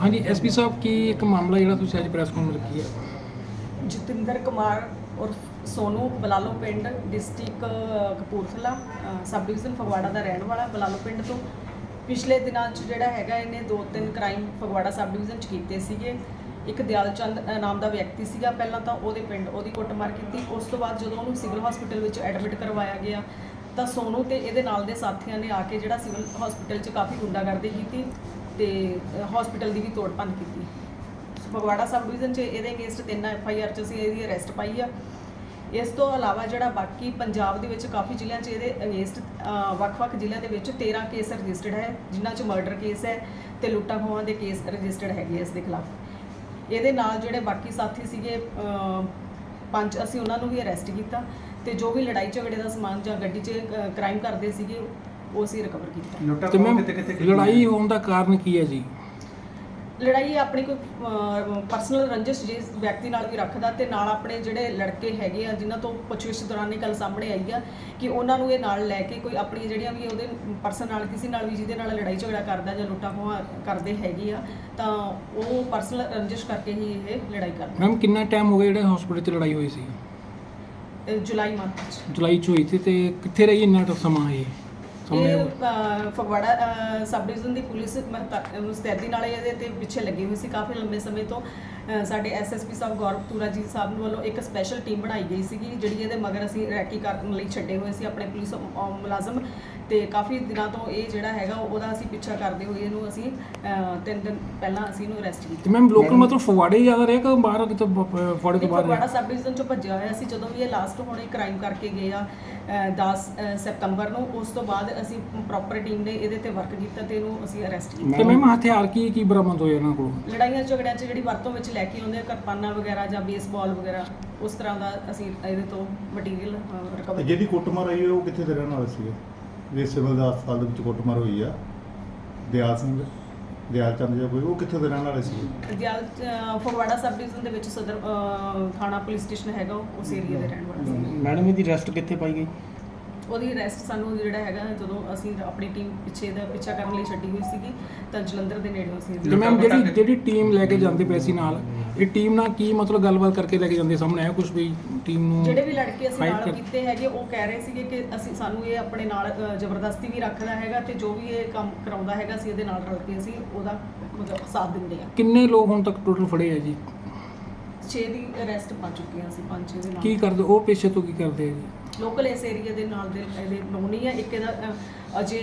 ਹਾਂਜੀ ਐਸਪੀ ਸਾਹਿਬ ਕੀ ਇੱਕ ਮਾਮਲਾ ਜਿਹੜਾ ਤੁਸੀਂ ਅੱਜ ਪ੍ਰੈਸ ਕਾਨਫਰੰਸ ਰੱਖੀ ਹੈ ਜਤਿੰਦਰ ਕੁਮਾਰ ਔਰ ਸੋਨੂ ਬਲਾਲੋ ਪਿੰਡ ਡਿਸਟ੍ਰਿਕਟ ਕਪੂਰਥਲਾ ਅ, ਸਬ ਡਿਵੀਜ਼ਨ ਫਗਵਾੜਾ ਦਾ ਰਹਿਣ ਵਾਲਾ ਬਲਾਲੋ ਪਿੰਡ ਤੋਂ। ਪਿਛਲੇ ਦਿਨਾਂ 'ਚ ਜਿਹੜਾ ਹੈਗਾ ਇਹਨੇ ਦੋ ਤਿੰਨ ਕ੍ਰਾਈਮ ਫਗਵਾੜਾ ਸਬ ਡਿਵੀਜ਼ਨ 'ਚ ਕੀਤੇ ਸੀਗੇ। ਇੱਕ ਦਿਆਲਚੰਦ ਅ, ਨਾਮ ਦਾ ਵਿਅਕਤੀ ਸੀਗਾ। ਪਹਿਲਾਂ ਤਾਂ ਉਹਦੇ ਪਿੰਡ ਉਹਦੀ ਕੁੱਟਮਾਰ ਕੀਤੀ। ਉਸ ਤੋਂ ਬਾਅਦ ਜਦੋਂ ਉਹਨੂੰ ਸਿਵਲ ਹਸਪੀਟਲ ਵਿੱਚ ਐਡਮਿਟ ਕਰਵਾਇਆ ਗਿਆ ਤਾਂ ਸੋਨੂ ਤੇ ਇਹਦੇ ਨਾਲ ਦੇ ਸਾਥੀਆਂ ਨੇ ਆ ਕੇ ਜਿਹੜਾ ਸਿਵਲ ਹਸਪੀਟਲ 'ਚ ਕਾਫੀ ਗੁੰਡਾਗਰਦੀ ਕੀਤੀ ਤੇ ਹਸਪੀਟਲ ਦੀ ਵੀ ਤੋੜ ਭੰਨ ਕੀਤੀ। ਫਗਵਾੜਾ ਸਬ ਡਿਵੀਜ਼ਨ 'ਚ ਇਹਦੇ ਅਗੇਂਸਟ ਤਿੰਨ ਐਫ ਆਈ ਆਰ 'ਚ ਅਸੀਂ ਇਹਦੀ ਅਰੈਸਟ ਪਾਈ ਆ। ਇਸ ਤੋਂ ਇਲਾਵਾ ਜਿਹੜਾ ਬਾਕੀ ਪੰਜਾਬ ਦੇ ਵਿੱਚ ਕਾਫੀ ਜ਼ਿਲ੍ਹਿਆਂ 'ਚ ਇਹਦੇ ਅਗੇਂਸਟ ਵੱਖ-ਵੱਖ ਜ਼ਿਲ੍ਹਿਆਂ ਦੇ ਵਿੱਚ 13 ਕੇਸ ਰਜਿਸਟਰਡ ਹੈ, ਜਿਨ੍ਹਾਂ 'ਚ ਮਰਡਰ ਕੇਸ ਹੈ ਤੇ ਲੁੱਟਾਂ ਖੋਹਾਂ ਦੇ ਕੇਸ ਰਜਿਸਟਰਡ ਹੈਗੇ ਇਸ ਦੇ ਖਿਲਾਫ। ਇਹਦੇ ਨਾਲ ਜਿਹੜੇ ਬਾਕੀ ਸਾਥੀ ਸੀਗੇ ਪੰਜ ਅਸੀਂ ਉਹਨਾਂ ਨੂੰ ਵੀ ਅਰੈਸਟ ਕੀਤਾ। ਤੇ ਜੋ ਵੀ ਲੜਾਈ ਝਗੜੇ ਦਾ ਸਮਾਨ ਜਾਂ ਗੱਡੀ 'ਚ ਕ੍ਰਾਈਮ ਕਰਦੇ ਸੀਗੇ ਉਹ ਅਸੀਂ ਰਿਕਵਰ ਕੀਤਾ। ਲੁੱਟਾਂ ਤੇ ਖੋਹਾਂ ਮੈਮ ਕਿਤੇ ਕਿਤੇ ਕੀਤੀਆਂ? ਲੜਾਈ ਹੋਣ ਦਾ ਕਾਰਨ ਕੀ ਹੈ ਜੀ? ਲੜਾਈ ਆਪਣੀ ਕੋਈ ਪਰਸਨਲ ਰੰਜਿਸ਼ ਜਿਸ ਵਿਅਕਤੀ ਨਾਲ ਵੀ ਰੱਖਦਾ ਤੇ ਨਾਲ ਆਪਣੇ ਜਿਹੜੇ ਲੜਕੇ ਹੈਗੇ ਆ ਜਿਨ੍ਹਾਂ ਤੋਂ ਪੁੱਛਗਿੱਛ ਦੌਰਾਨ ਇਹ ਗੱਲ ਸਾਹਮਣੇ ਆਈ ਆ ਕਿ ਉਹਨਾਂ ਨੂੰ ਇਹ ਨਾਲ ਲੈ ਕੇ ਕੋਈ ਆਪਣੀ ਜਿਹੜੀਆਂ ਵੀ ਉਹਦੇ ਪਰਸਨ ਨਾਲ ਕਿਸੇ ਨਾਲ ਵੀ ਜਿਹਦੇ ਨਾਲ ਲੜਾਈ ਝਗੜਾ ਕਰਦਾ ਜਾਂ ਲੁੱਟਾ ਖੋਹਾਂ ਕਰਦੇ ਹੈਗੇ ਆ ਤਾਂ ਉਹ ਪਰਸਨਲ ਰੰਜਿਸ਼ ਕਰਕੇ ਹੀ ਇਹ ਲੜਾਈ ਕਰਦੇ ਮੈਮ ਕਿੰਨਾ ਟਾਈਮ ਹੋ ਗਿਆ ਜਿਹੜੇ ਹਸਪੀਟਲ 'ਚ ਲੜਾਈ ਹੋਈ ਸੀ? ਜੁਲਾਈ ਮੰਥ ਵਿੱਚ। ਜੁਲਾਈ 'ਚ ਹੋਈ ਸੀ ਤੇ ਕਿੱਥੇ ਰਹੀ ਇੰਨਾ ਤਾਂ ਸਮਾਂ ਇਹ? ਅ, ਫਗਵਾੜਾ ਅ, ਸਬ ਡਿਵੀਜ਼ਨ ਦੀ ਪੁਲਿਸ ਮਹਤਾ- ਮੁਸਤੈਦੀ ਨਾਲ ਇਹਦੇ ਤੇ ਪਿੱਛੇ ਲੱਗੀ ਹੋਈ ਸੀ ਕਾਫੀ ਲੰਬੇ ਸਮੇਂ ਤੋਂ। ਅ, ਸਾਡੇ ਐਸਐਸਪੀ ਸਾਹਿਬ ਗੌਰਵ ਤੂਰਾ ਜੀ ਸਾਹਿਬ ਵੱਲੋਂ ਇੱਕ ਸਪੈਸ਼ਲ ਟੀਮ ਬਣਾਈ ਗਈ ਸੀਗੀ ਜਿਹੜੀ ਇਹਦੇ ਮਗਰ ਅਸੀਂ ਰੈਕੀ ਕਰਨ ਲਈ ਛੱਡੇ ਹੋਏ ਸੀ ਆਪਣੇ ਪੁਲਿਸ ਅ, ਮੁਲਾਜ਼ਮ ਤੇ ਕਾਫੀ ਦਿਨਾਂ ਤੋਂ ਇਹ ਜਿਹੜਾ ਹੈਗਾ ਉਹਦਾ ਅਸੀਂ ਪਿੱਛਾ ਕਰਦੇ ਹੋਏ ਇਹਨੂੰ ਅਸੀਂ ਤਿੰਨ ਦਿਨ ਪਹਿਲਾਂ ਅਸੀਂ ਇਹਨੂੰ ਅਰੈਸਟ ਕੀਤਾ। ਤੇ ਮੈਮ ਲੋਕਲ ਮਤਲਬ ਫਗਵਾੜੇ ਹੀ ਜ਼ਿਆਦਾ ਰਿਹਾ ਕਿ ਬਾਹਰ ਕਿਤੇ ਬ- ਬ- ਫਗਵਾੜੇ ਤੋਂ ਬਾਹਰ ਫਗਵਾੜਾ ਰਿਹਾ? ਸਬ ਡਿਵੀਜ਼ਨ ਚੋਂ ਭੱਜਿਆ ਹੋਇਆ ਸੀ। ਜਦੋਂ ਵੀ ਇਹ ਲਾਸਟ ਹੁਣੇ ਕ੍ਰਾਈਮ ਕਰਕੇ ਗਏ ਆ ਅ, 10 ਅ, ਸਤੰਬਰ ਨੂੰ ਉਸ ਤੋਂ ਬਾਅਦ ਅਸੀਂ ਪ੍ਰੋਪਰ ਟੀਮ ਨੇ ਇਹਦੇ ਤੇ ਵਰਕ ਕੀਤਾ ਤੇ ਇਹਨੂੰ ਅਸੀਂ ਅਰੈਸਟ ਕੀਤਾ। ਤੇ ਮੈਮ ਹਥਿਆਰ ਕੀ ਕੀ ਬਰਾਮਦ ਹੋਏ ਇਹਨਾਂ ਕੋਲ? ਲੜਾਈਆਂ ਝਗੜਿਆਂ 'ਚ ਜਿਹੜੀ ਵਰਤੋਂ ਵਿੱਚ ਲੈ ਕੇ ਆਉਂਦੇ ਆ ਕਿਰਪਾਨਾਂ ਵਗੈਰਾ ਜਾਂ ਬੇਸਬਾਲ ਵਗੈਰਾ ਉਸ ਤਰ੍ਹਾਂ ਦਾ ਅਸੀਂ ਇਹਦੇ ਤੋਂ ਮਟੀਰੀਅਲ ਰਿਕਵਰ ਜਿਹਦੀ ਕੁੱਟਮਾਰ ਹੈ ਉਹ ਕਿੱਥੇ ਦੇ ਰਹਿਣ ਵਾਲੇ ਸੀਗੇ? ਵੀ ਸਿਵਲ ਦਾ ਹਸਪਤਾਲ ਦੇ ਵਿੱਚ ਕੁੱਟਮਾਰ ਹੋਈ ਆ। ਦਿਆਲ ਸਿੰਘ ਦਿਆਲ ਚੰਦ ਜੀ ਕੋਈ ਉਹ ਕਿੱਥੇ ਦੇ ਰਹਿਣ ਵਾਲੇ ਸੀਗੇ ਦਿਆਲ ਅ, ਫਗਵਾੜਾ ਸਬ ਡਿਵੀਜ਼ਨ ਦੇ ਵਿੱਚ ਸਦਰ ਅ, ਥਾਣਾ ਪੁਲਿਸ ਸਟੇਸ਼ਨ ਹੈਗਾ ਉਹ ਉਸ ਏਰੀਆ ਦੇ ਰਹਿਣ ਵਾਲਾ ਸੀ। ਮੈਡਮ ਇਹਦੀ ਰੈਸਟ ਕਿੱਥੇ ਪਾਈ ਗਈ? ਉਹਦੀ ਅਰੈਸਟ ਸਾਨੂੰ ਜਿਹੜਾ ਹੈਗਾ ਜਦੋਂ ਅਸੀਂ ਆਪਣੀ ਟੀਮ ਪਿੱਛੇ ਦਾ ਪਿੱਛਾ ਕਰਨ ਲਈ ਛੱਡੀ ਹੋਈ ਸੀਗੀ ਤਾਂ ਜਲੰਧਰ ਦੇ ਨੇੜੇ ਅਸੀਂ ਤੇ ਮੈਮ ਜਿਹੜੀ ਜਿਹੜੀ ਟੀਮ ਲੈ ਕੇ ਜਾਂਦੇ ਪਏ ਸੀ ਨਾਲ? ਇਹ ਟੀਮ ਨਾਲ ਕੀ ਮਤਲਬ ਗੱਲਬਾਤ ਕਰਕੇ ਲੈ ਕੇ ਜਾਂਦੇ ਸਾਹਮਣੇ ਆਇਆ ਕੁਝ ਵੀ ਟੀਮ ਨੂੰ ਜਿਹੜੇ ਵੀ ਲੜਕੇ ਅਸੀਂ fight ਨਾਲ ਕਰ- ਕੀਤੇ ਹੈਗੇ ਉਹ ਕਹਿ ਰਹੇ ਸੀਗੇ ਕਿ ਅਸੀਂ ਸਾਨੂੰ ਇਹ ਆਪਣੇ ਨਾਲ ਅ, ਜ਼ਬਰਦਸਤੀ ਵੀ ਰੱਖਦਾ ਹੈਗਾ ਤੇ ਜੋ ਵੀ ਇਹ ਕੰਮ ਕਰਾਉਂਦਾ ਹੈਗਾ ਅਸੀਂ ਇਹਦੇ ਨਾਲ ਰਲ ਕੇ ਅਸੀਂ ਉਹਦਾ ਮਤਲਬ ਸਾਥ ਦਿੰਦੇ ਆ ਕਿੰਨੇ ਲੋਕ ਹੁਣ ਤੱਕ ਟੋਟਲ ਫੜੇ ਆ ਜੀ? 6 ਦੀ ਅਰੈਸਟ ਪਾ ਚੁੱਕੇ ਹਾਂ ਅਸੀਂ ਪੰਜ ਛੇ ਦੇ ਕੀ ਨਾਲ ਕਰਦੇ ਉਹ ਪੇਸ਼ੇ ਤੋਂ ਕੀ ਕਰਦੇ ਆ ਜੀ? ਲੋਕਲ ਇਸ ਏਰੀਆ ਦੇ ਨਾਲ ਦੇ ਇਹਦੇ ਨੋਨੀ ਆ ਇੱਕ ਇਹਦਾ ਅ, ਅਜੇ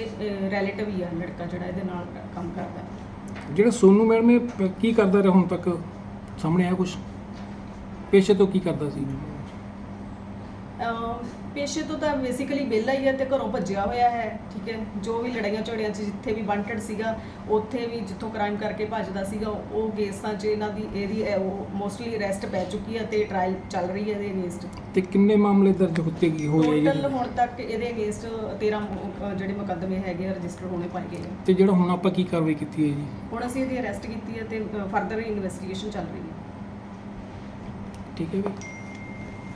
ਰਿਲੇਟਿਵ ਹੀ ਆ ਲੜਕਾ ਜਿਹੜਾ ਇਹਦੇ ਨਾਲ ਕੰਮ ਕਰਦਾ। ਹੈ ਜਿਹੜਾ ਸੋਨੂ ਮੈਡਮ ਇਹ ਪ- ਕੀ ਕਰਦਾ ਰਿਹਾ ਹੁਣ ਤੱਕ? ਸਾਹਮਣੇ ਆਇਆ ਕੁਝ ਪੇਸ਼ੇ ਤੋਂ ਕੀ ਕਰਦਾ ਸੀ? ਪੇਸ਼ੇ ਤੋਂ ਤਾਂ ਬੇਸਿਕਲੀ ਵਿਹਲਾ ਹੀ ਹੈ ਤੇ ਘਰੋਂ ਭੱਜਿਆ ਹੋਇਆ ਹੈ ਠੀਕ ਹੈ? ਜੋ ਵੀ ਲੜਾਈਆਂ ਝਗੜਿਆਂ 'ਚ ਜਿੱਥੇ ਵੀ ਵਾਂਟਡ ਸੀਗਾ ਉੱਥੇ ਵੀ ਜਿੱਥੋਂ ਕ੍ਰਾਈਮ ਕਰਕੇ ਭੱਜਦਾ ਸੀਗਾ ਉਹ ਕੇਸਾਂ 'ਚ ਇਹਨਾਂ ਦੀ ਇਹਦੀ ਮੋਸਟਲੀ ਅਰੈਸਟ ਪੈ ਚੁੱਕੀ ਹੈ ਤੇ ਟ੍ਰਾਇਲ ਚੱਲ ਰਹੀ ਹੈ ਇਹਦੇ ਅਗੇਂਸਟ ਤੇ ਕਿੰਨੇ ਮਾਮਲੇ ਦਰਜ ਹੁੰਦੇ ਕੀ ਹੋਏ ਆ ਟੋਟਲ ਜੀ ਹੁਣ ਤੱਕ ਇਹਦੇ ਅਗੇਂਸਟ 13 ਮੁ- ਅ, ਜਿਹੜੇ ਮੁਕੱਦਮੇ ਹੈਗੇ ਰਜਿਸਟਰ ਹੋਣੇ ਪਾਏ ਗਏ ਆ। ਤੇ ਜਿਹੜਾ ਹੁਣ ਆਪਾਂ ਕੀ ਕਾਰਵਾਈ ਕੀਤੀ ਹੈ ਜੀ? ਹੁਣ ਅਸੀਂ ਇਹਦੀ ਅਰੈਸਟ ਕੀਤੀ ਹੈ ਤੇ ਫਰਦਰ ਇਨਵੈਸਟੀਗੇਸ਼ਨ ਚੱਲ ਰਹੀ ਹੈ। ਠੀਕ ਹੈ ਵੀ